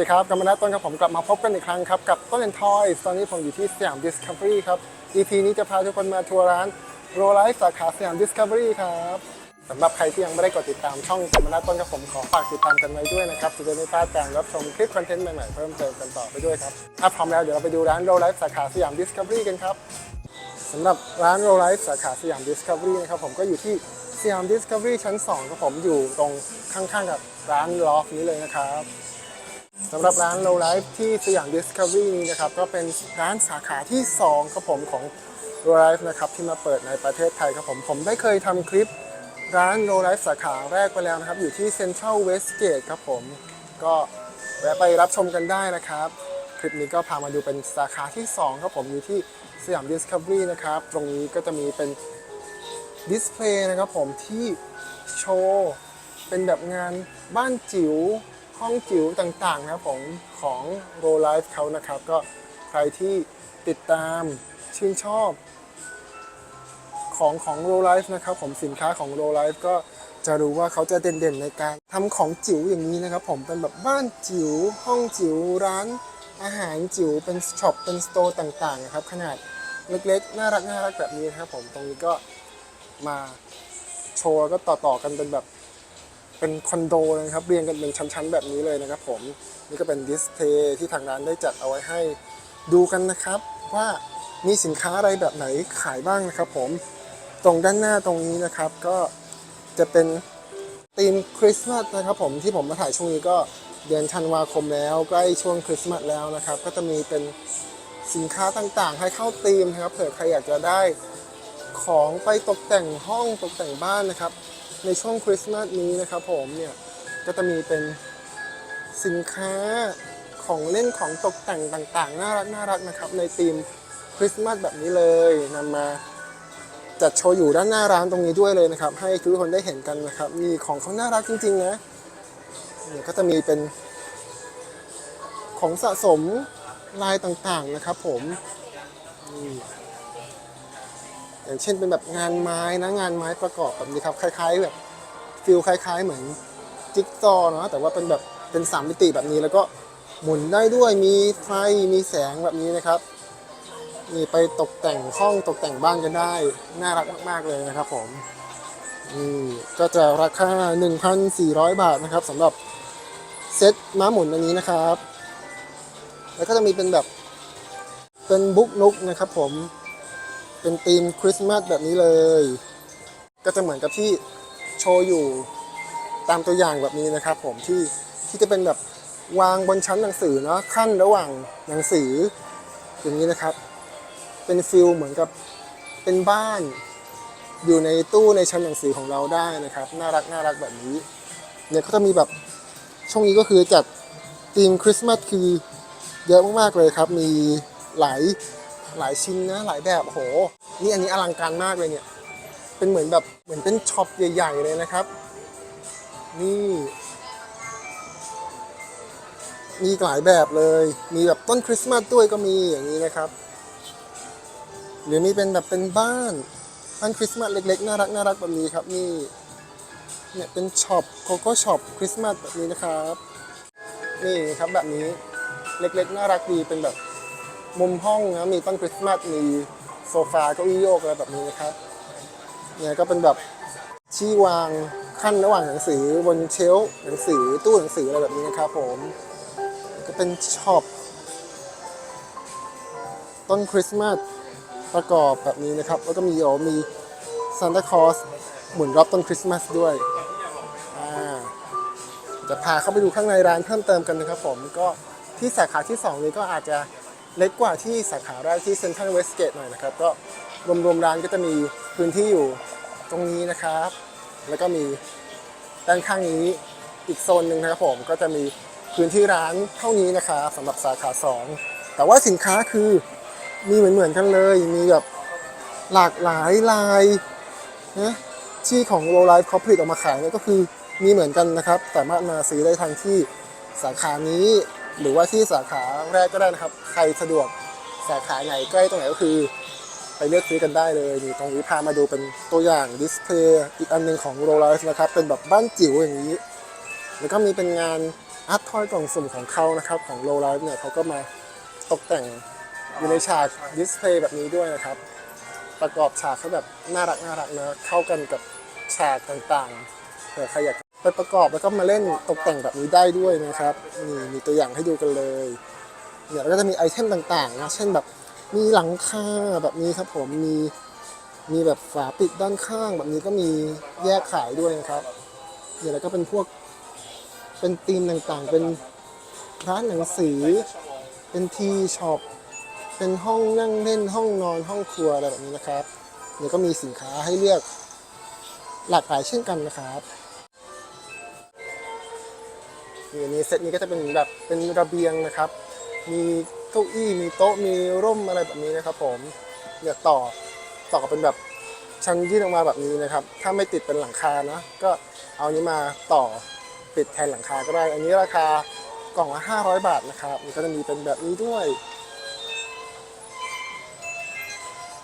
สวัสดีครับกำมะนาต้นครับผมกลับมาพบกันอีกครั้งครับ กับต้นแอนทอยตอนนี้ผมอยู่ที่สยาม Discovery ครับ EP นี้จะพาทุกคนมาทัวร์ร้านโรไลฟ์สาขาสยาม Discovery ครับสำหรับใครที่ยังไม่ได้กดติดตามช่องกำมะนาต้นครับผมขอฝากติดตามกันไว้ด้วยนะครับจะได้ไม่พลาดการรับชมคลิปคอนเทนต์ใหม่ๆเพิ่มเติมกันต่อไปด้วยครับถ้าพร้อมแล้วเดี๋ยวเราไปดูร้านโรไลฟ์สาขาสยาม Discovery กันครับสำหรับร้านโรไลฟ์สาขาสยาม Discovery นะครับผมก็อยู่ที่สยาม Discovery ชั้น2ครับผมอยู่ตรงข้างๆกับร้านลอฟนี้เลยนะครับ สำหรับร้าน Low Life ที่สยาม Discovery นี้นะครับ ก็เป็นร้านสาขาที่ 2 ครับผมของ Low Life นะครับ ที่มาเปิดในประเทศไทยครับผม ผมได้เคยทำคลิปร้าน Low Life สาขาแรกไปแล้วนะครับ อยู่ที่ Central Westgate ครับผม ก็แวะไปรับชมกันได้นะครับ คลิปนี้ก็พามาดูเป็นสาขาที่ 2 ครับผมอยู่ที่สยาม Discovery นะครับ ตรงนี้ก็จะมีเป็นดิสเพลย์นะครับผมที่โชว์ เป็นแบบงานบ้านจิ๋ว ห้องจิ๋วต่างๆนะครับผมของ r o l i f e เขานะครับ ก็ใครที่ติดตามชื่นชอบของของ r o l i f e นะครับผมสินค้าของ r o l i f e ก็จะรู้ว่าเขาจะเด่นๆในการทำของจิ๋วอย่างนี้นะครับ ผมเป็นแบบบ้านจิ๋วห้องจิ๋วร้านอาหารจิ๋วเป็นช็อปเป็นสโตร์ต่างๆนะครับขนาดเล็กๆ น่ารักน่ารักแบบนี้นะครับผมตรงนี้ก็มาโชว์ก็ต่อๆกันเป็นแบบ เป็นคอนโดนะครับเรียงกันเป็นชั้นๆแบบนี้เลยนะครับผมนี่ก็เป็นดิสเพลย์ที่ทางร้านได้จัดเอาไว้ให้ดูกันนะครับ ว่ามีสินค้าอะไรแบบไหนขายบ้างนะครับ ผมตรงด้านหน้าตรงนี้นะครับก็จะเป็นธีมคริสต์มาสนะครับผมที่ผมมาถ่ายช่วงนี้ก็เดือนธันวาคมแล้วใกล้ช่วงคริสต์มาสแล้วนะครับ ก็จะมีเป็นสินค้าต่างๆ ให้เข้าธีมนะครับเผื่อใครอยากจะได้ของไปตกแต่งห้องตกแต่งบ้านนะครับ ในช่วงคริสต์มาสนี้นะครับผมเนี่ยก็จะมีเป็นสินค้าของเล่นของตกแต่งต่างๆ น่ารักน่ารักนะครับ ในธีมคริสต์มาสแบบนี้เลยนำมาจัดโชว์อยู่ด้านหน้าร้านตรงนี้ด้วยเลยนะครับ ให้ทุกคนได้เห็นกันนะครับมีของเขาน่ารักจริงๆนะเนี่ยก็จะมีเป็นของสะสมลายต่างๆนะครับผมนี่ อย่างเช่นเป็นแบบงานไม้นะงานไม้ประกอบแบบนี้ครับคล้าย ๆ แบบฟิลคล้าย ๆ เหมือนจิ๊กซอว์เนาะแต่ว่าเป็นแบบเป็นสามมิติแบบนี้แล้วก็หมุนได้ด้วยมีไฟมีแสงแบบนี้นะครับนี่ไปตกแต่งห้องตกแต่งบ้านกันได้ น่ารักมากๆเลยนะครับผมนี่ก็จะราคา 1,400 บาทนะครับสำหรับเซตม้าหมุนอันนี้นะครับ แล้วก็จะมีเป็นแบบเป็นบุ๊กนุกนะครับผม เป็นธีมคริสต์มาสแบบนี้เลย ก็จะเหมือนกับที่โชว์อยู่ตามตัวอย่างแบบนี้นะครับ ผมที่ที่จะเป็นแบบวางบนชั้นหนังสือเนาะขั้นระหว่างหนังสือ อย่างนี้นะครับ เป็นฟิลเหมือนกับเป็นบ้าน อยู่ในตู้ในชั้นหนังสือของเราได้นะครับ น่ารักน่ารักแบบนี้เนี่ยก็จะมีแบบช่วงนี้ก็คือจัดธีมคริสต์มาสคือเยอะมากๆเลยครับ มีหลาย หลายชิ้นนะหลายแบบโห นี่อันนี้อลังการมากเลยเนี่ย เป็นเหมือนแบบเหมือนเป็นช็อปใหญ่ ๆ เลยนะครับ นี่มีหลายแบบเลย มีแบบต้นคริสต์มาสด้วยก็มีอย่างนี้นะครับ หรือมีเป็นแบบเป็นบ้านบ้านคริสต์มาสเล็กๆ น่ารักน่ารักแบบนี้ครับนี่เนี่ยเป็นช็อปโกโก้ช็อปคริสต์มาสแบบนี้นะครับ นี่ครับแบบนี้เล็กๆ น่ารักดีเป็นแบบ มุมห้องนะมีต้นคริสต์มาสมีโซฟาเก้าอี้โยกอะไรแบบนี้นะครับเนี่ยก็เป็นแบบที่วางขั้นระหว่างหนังสือบนเชลหนังสือตู้หนังสืออะไรแบบนี้นะครับผม ก็เป็นช็อปต้นคริสต์มาสประกอบแบบนี้นะครับ แล้วก็มีโอมีซานตาคลอสหมุนรอบต้นคริสต์มาสด้วยจะพาเข้าไปดูข้างในร้านเพิ่มเติมกันนะครับผมก็ที่สาขาที่ 2 นี้ก็อาจจะ เล็กกว่าที่สาขาแรกที่เซ็นทรัลเวสเกตหน่อยนะครับ ก็รวมๆร้านก็จะมีพื้นที่อยู่ตรงนี้นะครับ แล้วก็มีด้านข้างนี้อีกโซนหนึ่งนะครับผมก็จะมีพื้นที่ร้านเท่านี้นะครับสำหรับสาขา 2 แต่ว่าสินค้าคือมีเหมือนเหมือนๆกันเลย มีแบบหลากหลายลายนะที่ของ Low Life เขาผลิตออกมาขายเนี่ยก็คือมีเหมือนกันนะครับ สามารถมาซื้อได้ทางที่สาขานี้ หรือว่าที่สาขาแรกก็ได้นะครับ ใครสะดวกสาขาไหนใกล้ตรงไหนก็คือ ไปเลือกซื้อกันได้เลยนี่ตรงนี้พามาดูเป็นตัวอย่างดิสเพย์อีกอันหนึ่งของ Low Life นะครับ เป็นแบบบ้านจิ๋วอย่างนี้ แล้วก็มีเป็นงานอาร์ตทอยกล่องสุ่มของเขานะครับ ของ Low Life เนี่ยเขาก็มาตกแต่งอยู่ในฉากดิสเพย์แบบนี้ด้วยนะครับ ประกอบฉากเขาแบบน่ารักน่ารักนะเข้ากันกับฉากต่างๆเผื่อใครอยาก ไปประกอบแล้วก็มาเล่นตกแต่งแบบนี้ได้ด้วยนะครับนี่มีตัวอย่างให้ดูกันเลยเนี่ยแล้วก็จะมีไอเทมต่างๆนะเช่นแบบมีหลังคาแบบนี้ครับผมมีมีแบบฝาปิดด้านข้างแบบนี้ก็มีแยกขายด้วยนะครับเนี่ยแล้วก็เป็นพวกเป็นธีมต่างๆ เป็นร้านหนังสือ เป็นทีช็อปเป็นห้องนั่งเล่นห้องนอนห้องครัวอะไรแบบนี้นะครับเดี๋ยวก็มีสินค้าให้เลือกหลากหลายเช่นกันนะครับ นี่อันนี้เซตนี้ก็จะเป็นแบบเป็นระเบียงนะครับ มีเก้าอี้มีโต๊ะมีร่มอะไรแบบนี้นะครับ ผมเนี่ยต่อต่อเป็นแบบชั้นยื่นออกมาแบบนี้นะครับ ถ้าไม่ติดเป็นหลังคานะก็เอานี้มาต่อปิดแทนหลังคาก็ได้ อันนี้ราคากล่องละ500 บาทนะครับ มันก็จะมีเป็นแบบนี้ด้วย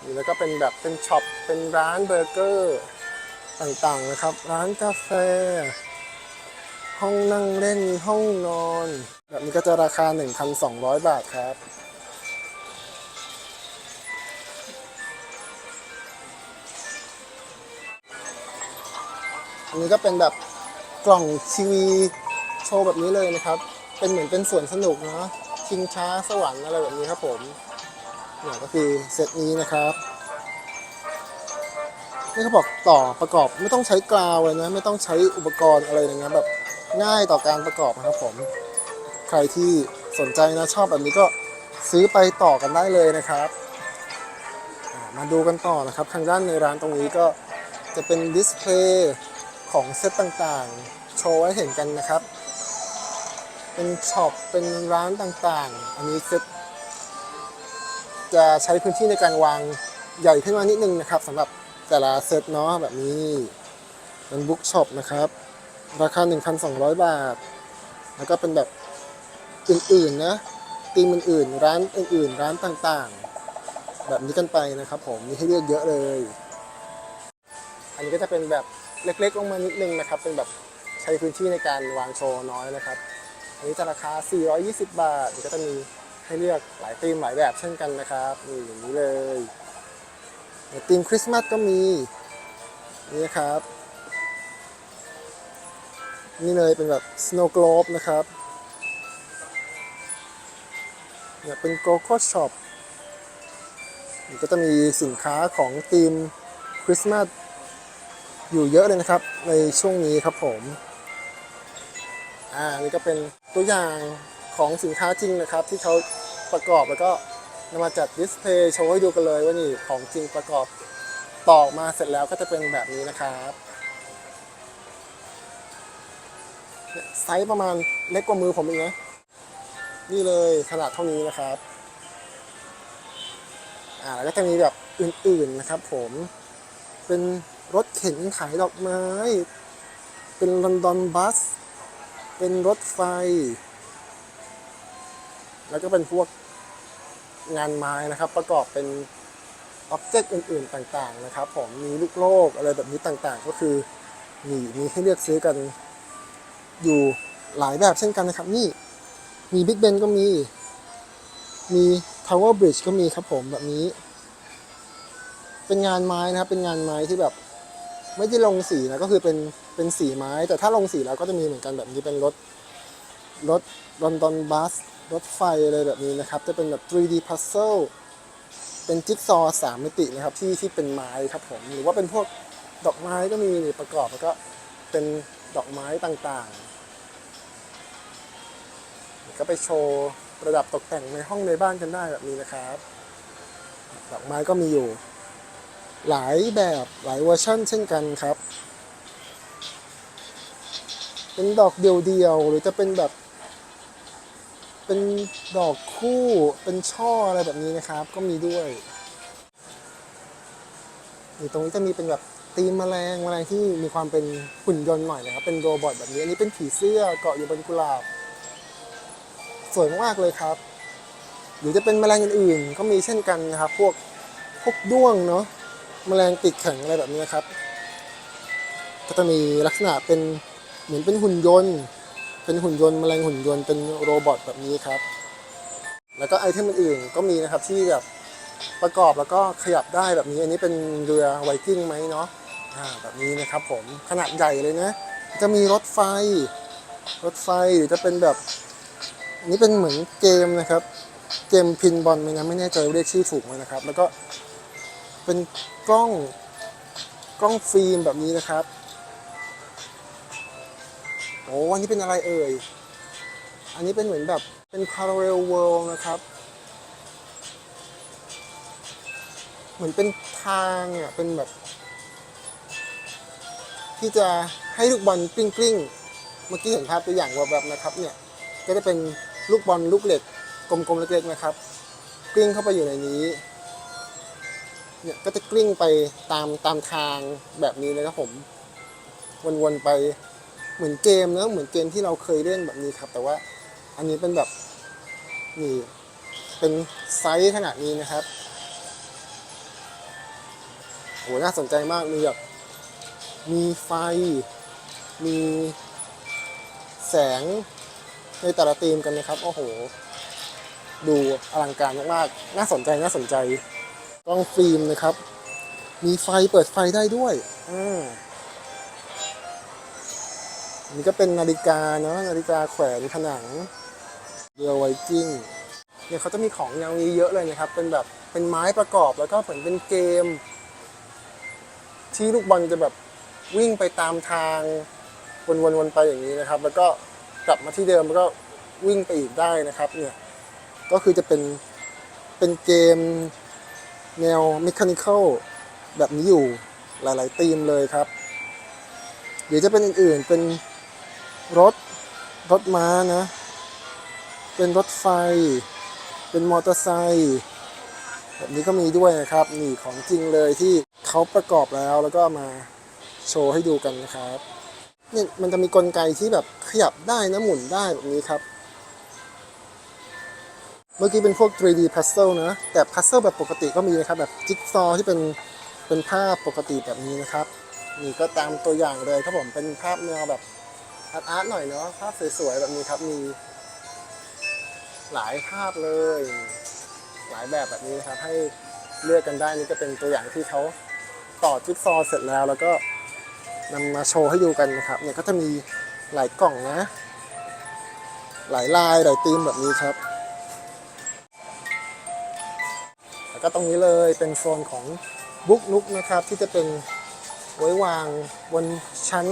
นี่แล้วก็เป็นแบบเป็นช็อปเป็นร้านเบอร์เกอร์ต่างๆนะครับ ร้านกาแฟ ห้องนั่งเล่นห้องนอน แบบนี้ก็จะราคา 1,200 บาทครับ อันนี้ก็เป็นแบบกล่องทีวีโชว์แบบนี้เลยนะครับ เป็นเหมือนเป็นสวนสนุกเนาะชิงช้าสวรรค์อะไรแบบนี้ครับผมเนี่ยก็คือเซตนี้นะครับนี่เขาบอกต่อประกอบไม่ต้องใช้กราวเลยนะ ไม่ต้องใช้อุปกรณ์อะไรอย่างเงี้ยแบบ ง่ายต่อการประกอบนะครับผม ใครที่สนใจนะชอบแบบนี้ก็ซื้อไปต่อกันได้เลยนะครับมาดูกันต่อนะครับ ทางด้านในร้านตรงนี้ก็จะเป็นดิสเพลย์ของเซตต่างๆ โชว์ไว้เห็นกันนะครับ เป็นช็อปเป็นร้านต่างๆ อันนี้เซตจะใช้พื้นที่ในการวางใหญ่ขึ้นมานิดนึงนะครับสำหรับแต่ละเซตเนาะแบบนี้เป็นบุ๊กช็อปนะครับ ราคา 1,200 บาท แล้วก็เป็นแบบอื่นๆนะตีมอื่นๆร้านอื่นๆ ร้านต่างๆ แบบนี้กันไปนะครับผมมีให้เลือกเยอะเลย อันนี้ก็จะเป็นแบบเล็กๆลงมานิดนึงนะครับ เป็นแบบใช้พื้นที่ในการวางโชว์น้อยนะครับ อันนี้จะราคา 420 บาทก็จะมีให้เลือกหลายธีมหลายแบบเช่นกันนะครับนี่อย่างนี้เลยธีมคริสต์มาสก็มีนี่นะครับ นี่เลยเป็นแบบ snow globe นะครับเนี่ยเป็น Coco Shop นี่ก็จะมีสินค้าของธีมคริสต์มาสอยู่เยอะเลยนะครับ ในช่วงนี้ครับผมอ่านี่ก็เป็นตัวอย่างของสินค้าจริงนะครับ ที่เขาประกอบแล้วก็นำมาจัดดิสเพย์โชว์ให้ดูกันเลยว่านี่ของจริงประกอบตอกมาเสร็จแล้วก็จะเป็นแบบนี้นะครับ ไซส์ประมาณเล็กกว่ามือผมอีกนะ นี่เลยขนาดเท่านี้นะครับ อ่าแล้วก็จะมีแบบอื่นๆนะครับ ผม เป็นรถเข็นขายดอกไม้ เป็นลอนดอนบัส เป็นรถไฟ แล้วก็เป็นพวกงานไม้นะครับ ประกอบเป็นอ็อบเจกต์อื่นๆต่างๆนะครับ ผมมีลูกโลกอะไรแบบนี้ต่างๆ ก็คือมีมีให้เลือกซื้อกัน อยู่หลายแบบเช่นกันนะครับ นี่มีบิ๊กเบนก็มี มี Tower Bridge ก็มีครับผมแบบนี้ เป็นงานไม้นะครับ เป็นงานไม้ที่แบบ ไม่ได้ลงสีนะก็คือเป็นเป็นสีไม้ แต่ถ้าลงสีแล้วก็จะมีเหมือนกันแบบนี้เป็นรถรถลอนดอนบัสรถไฟอะไรแบบนี้นะครับ จะเป็นแบบ 3D puzzle เป็นจิ๊กซอว์สามมิตินะครับที่ที่เป็นไม้ครับผม หรือว่าเป็นพวกดอกไม้ก็มีประกอบแล้วก็เป็น ดอกไม้ต่างๆ ก็ไปโชว์ประดับตกแต่งในห้องในบ้านกันได้แบบนี้นะครับ ดอกไม้ก็มีอยู่ หลายแบบหลายเวอร์ชันเช่นกันครับ เป็นดอกเดียวๆหรือจะเป็นแบบเป็นดอกคู่เป็นช่ออะไรแบบนี้นะครับ ก็มีด้วยนี่ตรงนี้จะมีเป็นแบบ ตีมแมลงแมลงที่มีความเป็นหุ่นยนต์หน่อยนะครับ เป็นโรบอทแบบนี้ อันนี้เป็นผีเสื้อเกาะอยู่บนกุหลาบ สวยมากเลยครับ หรือจะเป็นแมลงอื่นๆ ก็มีเช่นกันนะครับ พวกพวกด้วงเนาะแมลงปีกแข็งอะไรแบบนี้ครับ ก็จะมีลักษณะเป็นเหมือนเป็นหุ่นยนต์ เป็นหุ่นยนต์แมลงหุ่นยนต์เป็นโรบอทแบบนี้ครับ แล้วก็ไอเทมอื่นๆก็มีนะครับที่แบบประกอบแล้วก็ขยับได้แบบนี้ อันนี้เป็นเรือไวกิ้งไหมเนาะ แบบนี้นะครับผมขนาดใหญ่เลยนะ จะมีรถไฟ รถไฟหรือจะเป็นแบบนี้เป็นเหมือนเกมนะครับ เกมพินบอลไหมนะไม่แน่ใจว่าเรียกชื่อถูกไหมนะครับ แล้วก็เป็นกล้องกล้องฟิล์มแบบนี้นะครับโอ้อันนี้เป็นอะไรเอ่ย อันนี้เป็นเหมือนแบบเป็น parallel world นะครับ เหมือนเป็นทางอะเป็นแบบ ที่จะให้ลูกบอลกลิ้งกลิ้งเมื่อกี้เห็นภาพตัวอย่างแบบนะครับเนี่ยก็จะเป็นลูกบอลลูกเหล็กกลมๆเล็กๆนะครับ กลิ้งเข้าไปอยู่ในนี้เนี่ยก็จะกลิ้งไปตามตามทางแบบนี้เลยครับผม วนๆไปเหมือนเกมเนอะเหมือนเกมที่เราเคยเล่นแบบนี้ครับ แต่ว่าอันนี้เป็นแบบนี่เป็นไซส์ขนาดนี้นะครับโหน่าสนใจมากมีแบบ มีไฟ มีแสงในแต่ละธีมกันนะครับ โอ้โห ดูอลังการมากๆ น่าสนใจน่าสนใจกล้องฟิล์มนะครับ มีไฟเปิดไฟได้ด้วยอืมอันนี่ก็เป็นนาฬิกาเนาะนาฬิกาแขวนผนังเรือไวกิ้งเนี่ยเขาจะมีของอย่างนี้เยอะเลยนะครับ เป็นแบบเป็นไม้ประกอบแล้วก็เหมือนเป็นเกม ที่ลูกบอลจะแบบ วิ่งไปตามทางวนๆไปอย่างนี้นะครับ แล้วก็กลับมาที่เดิมแล้วก็วิ่งไปอีกได้นะครับเนี่ยก็คือจะเป็นเป็นเกมแนว mechanical แบบนี้อยู่หลายๆธีมเลยครับหรือจะเป็นอื่นๆเป็นรถรถม้านะ เป็นรถไฟ เป็นมอเตอร์ไซค์แบบนี้ก็มีด้วยนะครับนี่ของจริงเลยที่เขาประกอบแล้วแล้วก็มา โชว์ให้ดูกันนะครับเนี่ยมันจะมีกลไกที่แบบขยับได้นะหมุนได้แบบนี้ครับ เมื่อกี้เป็นพวก 3D puzzle นะ แต่ puzzle แบบปกติก็มีนะครับ แบบจิ๊กซอว์ที่เป็นเป็นภาพปกติแบบนี้นะครับ นี่ก็ตามตัวอย่างเลยครับผมเป็นภาพแนวแบบอาร์ตอาร์ตหน่อยเนาะภาพสวยๆแบบนี้ครับมี หลายภาพเลย หลายแบบแบบนี้นะครับให้เลือกกันได้นี่ก็เป็นตัวอย่างที่เขาต่อจิ๊กซอว์เสร็จแล้วแล้วก็ นำมาโชว์ให้ดูกันนะครับเนี่ยก็จะมีหลายกล่องนะ หลายลายหลายธีมแบบนี้ครับ แล้วก็ตรงนี้เลยเป็นโซนของบุ๊กนุกนะครับที่จะเป็นไว้วางบนชั้น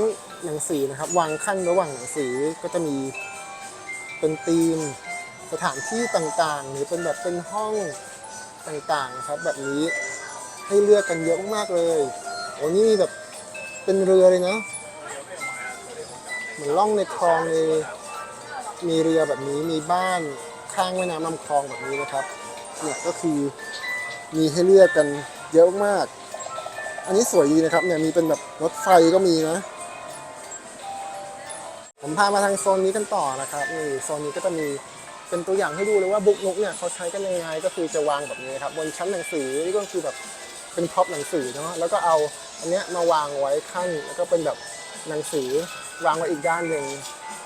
หนังสือนะครับ วางขั้นระหว่างหนังสือก็จะมีเป็นธีมสถานที่ต่างๆ หรือเป็นแบบเป็นห้องต่างๆครับ แบบนี้ให้เลือกกันเยอะมากๆเลยโอ้นี่มีแบบ เป็นเรือเลยนะ เหมือนล่องในคลองเลยมีเรือแบบนี้มีบ้านข้างแม่น้ำลำคลองแบบนี้นะครับเนี่ยก็คือมีให้เลือกกันเยอะมาก อันนี้สวยดีนะครับเนี่ยมีเป็นแบบรถไฟก็มีนะ ผมพามาทางโซนนี้กันต่อนะครับนี่โซนนี้ก็จะมีเป็นตัวอย่างให้ดูเลยว่าบุ๊กนุกเนี่ยเขาใช้กันยังไงก็คือจะวางแบบนี้ครับบนชั้นหนังสือนี่ก็คือแบบเป็นพ็อปหนังสือเนาะแล้วก็เอา อันเนี้ยมาวางไว้ขั้นแล้วก็เป็นแบบหนังสือวางไว้อีกด้านหนึ่ง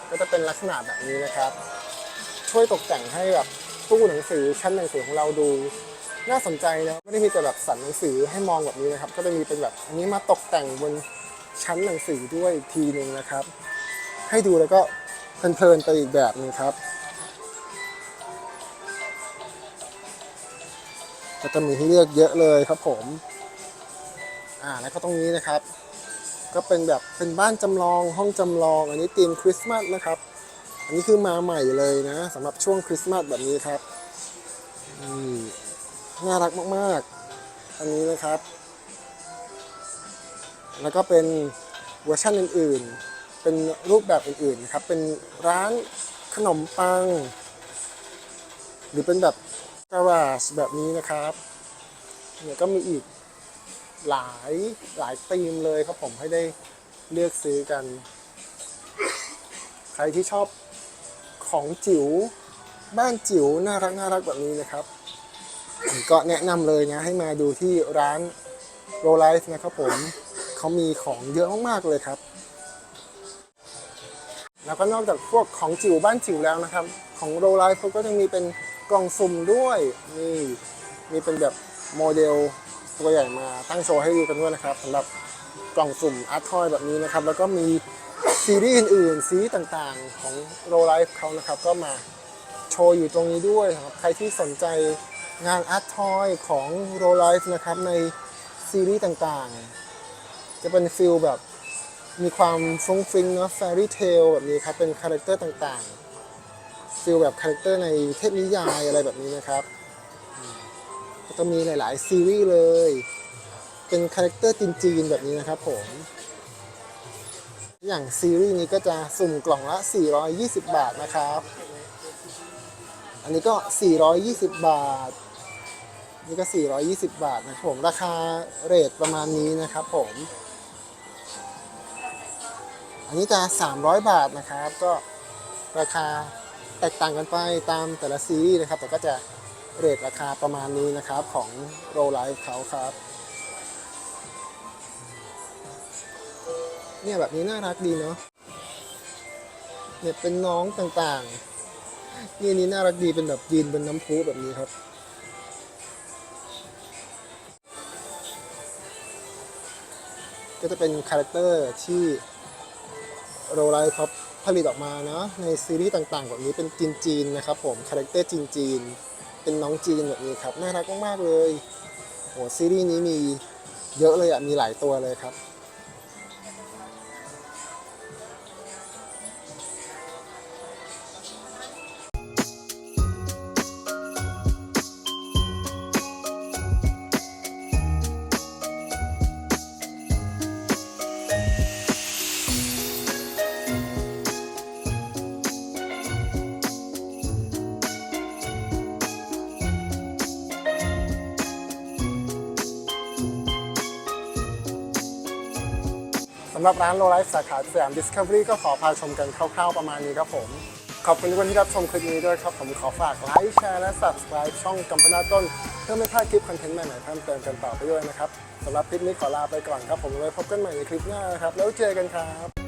ก็จะเป็นลักษณะแบบนี้นะครับ ช่วยตกแต่งให้แบบตู้หนังสือชั้นหนังสือของเราดู น่าสนใจนะไม่ได้มีแต่แบบสันหนังสือให้มองแบบนี้นะครับ ก็จะมีเป็นแบบอันนี้มาตกแต่งบนชั้นหนังสือด้วยอีกทีหนึ่งนะครับ ให้ดูแล้วก็เพลินๆไปอีกแบบนึงครับก็จะมีให้เลือกเยอะเลยครับผม อ่าแล้วก็ตรงนี้นะครับ ก็เป็นแบบเป็นบ้านจำลองห้องจำลอง อันนี้ธีมคริสต์มาสนะครับ อันนี้คือมาใหม่เลยนะสำหรับช่วงคริสต์มาสแบบนี้ครับนี่น่ารักมากๆ อันนี้นะครับ แล้วก็เป็นเวอร์ชันอื่นๆ เป็นรูปแบบอื่นๆนะครับ เป็นร้านขนมปัง หรือเป็นแบบการาชแบบนี้นะครับเนี่ยก็มีอีก หลายหลายธีมเลยครับผมให้ได้เลือกซื้อกัน ใครที่ชอบของจิ๋วบ้านจิ๋วน่ารักน่ารักแบบนี้นะครับผมก็แนะนำเลยนะให้มาดูที่ร้านโรไลฟ์นะครับผมเขามีของเยอะมากๆเลยครับ แล้วก็นอกจากพวกของจิ๋วบ้านจิ๋วแล้วนะครับ ของโรไลฟ์เขาก็ยังมีเป็นกล่องสุ่มด้วยนี่มีเป็นแบบโมเดล ตัวใหญ่มาตั้งโชว์ให้ดูกันด้วยนะครับสำหรับกล่องสุ่มอาร์ตทอยแบบนี้นะครับ แล้วก็มีซีรีส์อื่นๆ ซีรีส์ต่างๆ ของโรไลฟ์เขานะครับ ก็มาโชว์อยู่ตรงนี้ด้วยสำหรับใครที่สนใจงานอาร์ตทอยของโรไลฟ์นะครับในซีรีส์ต่างๆ จะเป็นฟิลแบบมีความฟุ้งฟิ้งเนาะ fairy tale แบบนี้ครับ เป็นคาแรคเตอร์ต่างๆฟิลแบบคาแรคเตอร์ในเทพนิยายอะไรแบบนี้นะครับ ก็จะมีหลาย ๆ ซีรีส์เลย เป็นคาแรคเตอร์จีนๆแบบนี้นะครับผม อย่างซีรีส์นี้ก็จะสุ่มกล่องละ 420 บาทนะครับ อันนี้ก็ 420 บาท นี่ก็ 420 บาทนะครับผม ราคาเรทประมาณนี้นะครับผม อันนี้จะ 300 บาทนะครับ ก็ราคาแตกต่างกันไปตามแต่ละซีรีส์นะครับ แต่ก็จะ เรทราคาประมาณนี้นะครับของโรไลฟ์เขาครับ เนี่ยแบบนี้น่ารักดีเนาะเนี่ยเป็นน้องต่างๆ นี่นี่น่ารักดีเป็นแบบยืนบนน้ำพุแบบนี้ครับก็จะเป็นคาแรคเตอร์ที่โรไลท์เขาผลิตออกมาเนาะในซีรีส์ต่างๆ แบบนี้เป็นจีนจีนๆนะครับผมคาแรคเตอร์จีนจีนๆ เป็นน้องจีนแบบนี้ครับ น่ารักมากๆเลยโอ้ซีรีส์นี้มีเยอะเลยอะมีหลายตัวเลยครับำหรับร้านโลไลฟ์สาขาสยามดิสคัฟเวอรี่ก็ขอพาชมกันคร่าวๆประมาณนี้ครับผม ขอบคุณทุกคนที่รับชมคลิปนี้ด้วยครับ ผมขอฝากไลค์แชร์และ Subscribe ช่องกัมปนาต้น เพื่อไม่พลาดคลิปคอนเทนต์ใหม่ๆเพิ่มเติมกันต่อไปด้วยนะครับสำหรับคลิปนี้ขอลาไปก่อนครับผมไว้พบกันใหม่ในคลิปหน้านะครับแล้วเจอกันครับ